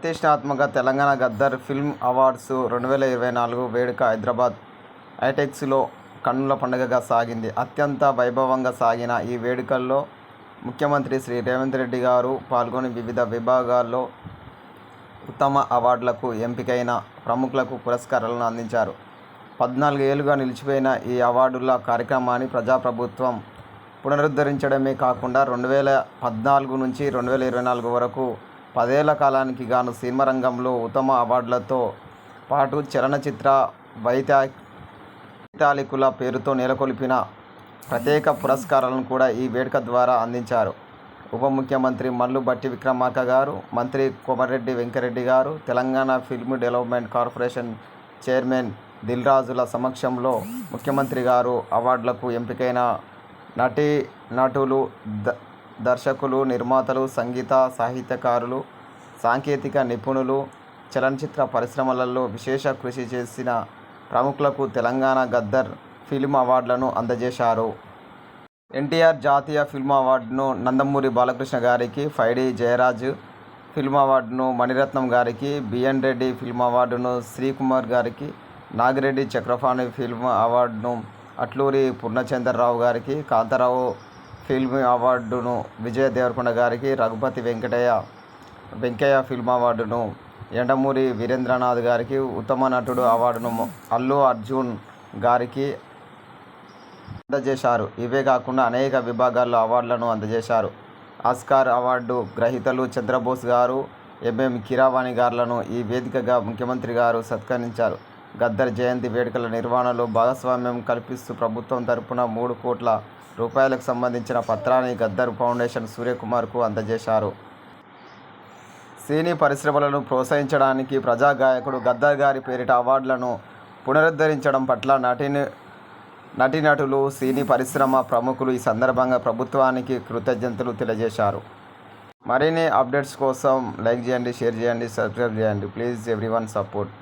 ప్రతిష్టాత్మక Telangana Gaddar film awards రెండు వేల ఇరవై నాలుగు వేడుక హైదరాబాద్ ఐటెక్స్లో కన్నుల పండుగగా సాగింది. అత్యంత వైభవంగా సాగిన ఈ వేడుకల్లో ముఖ్యమంత్రి శ్రీ రేవంత్ రెడ్డి గారు పాల్గొని వివిధ విభాగాల్లో ఉత్తమ అవార్డులకు ఎంపికైన ప్రముఖులకు పురస్కారాలను అందించారు. పద్నాలుగు ఏళ్ళుగా నిలిచిపోయిన ఈ అవార్డుల కార్యక్రమాన్ని ప్రజాప్రభుత్వం పునరుద్ధరించడమే కాకుండా రెండు వేల పద్నాలుగు నుంచి రెండు వేల ఇరవై నాలుగు వరకు పదేళ్ళ కాలానికి గాను సినిమా రంగంలో ఉత్తమ అవార్డులతో పాటు చలనచిత్ర వైతా వైతాళికుల పేరుతో నెలకొల్పిన ప్రత్యేక పురస్కారాలను కూడా ఈ వేడుక ద్వారా అందించారు. ఉప ముఖ్యమంత్రి మల్లు భట్టి విక్రమార్క గారు మంత్రి కోమరెడ్డి వెంకరెడ్డి గారు Telangana film development corporation chairman దిల్రాజుల సమక్షంలో ముఖ్యమంత్రి గారు అవార్డులకు ఎంపికైన నటీ నటులు ద దర్శకులు నిర్మాతలు సంగీత సాహిత్యకారులు సాంకేతిక నిపుణులు చలనచిత్ర పరిశ్రమలలో విశేష కృషి చేసిన ప్రముఖులకు తెలంగాణ గద్దర్ ఫిల్మ్ అవార్డులను అందజేశారు. ఎన్టీఆర్ జాతీయ ఫిల్మ్ అవార్డును నందమూరి బాలకృష్ణ గారికి ఫైడి జయరాజ్ ఫిల్మ్ అవార్డును మణిరత్నం గారికి బిఎన్ రెడ్డి ఫిల్మ్ అవార్డును శ్రీకుమార్ గారికి నాగిరెడ్డి చక్రపాణి ఫిల్మ్ అవార్డును అట్లూరి పూర్ణచంద్రరావు గారికి కాంతారావు ఫిల్మ్ అవార్డును విజయ దేవరకొండ గారికి రఘుపతి వెంకటయ్య వెంకయ్య ఫిల్మ్ అవార్డును ఎండమూరి వీరేంద్రనాథ్ గారికి ఉత్తమ నటుడు అవార్డును అల్లు అర్జున్ గారికి అందజేశారు. ఇవే కాకుండా అనేక విభాగాల్లో అవార్డులను అందజేశారు. ఆస్కార్ అవార్డు గ్రహీతలు చంద్రబోస్ గారు ఎంఎం కిరావాణి గారులను ఈ వేదికగా ముఖ్యమంత్రి గారు సత్కరించారు. గద్దర్ జయంతి వేడుకల నిర్వహణలో భాగస్వామ్యం కల్పిస్తూ ప్రభుత్వం తరపున మూడు కోట్ల రూపాయలకు సంబంధించిన పత్రాన్ని గద్దర్ ఫౌండేషన్ సూర్యకుమార్కు అందజేశారు. సినీ పరిశ్రమలను ప్రోత్సహించడానికి ప్రజా గాయకుడు గద్దర్ గారి పేరిట అవార్డులను పునరుద్ధరించడం పట్ల నటిని నటీనటులు సినీ పరిశ్రమ ప్రముఖులు ఈ సందర్భంగా ప్రభుత్వానికి కృతజ్ఞతలు తెలియజేశారు. మరిన్ని అప్డేట్స్ కోసం లైక్ చేయండి షేర్ చేయండి సబ్స్క్రైబ్ చేయండి. Please everyone support.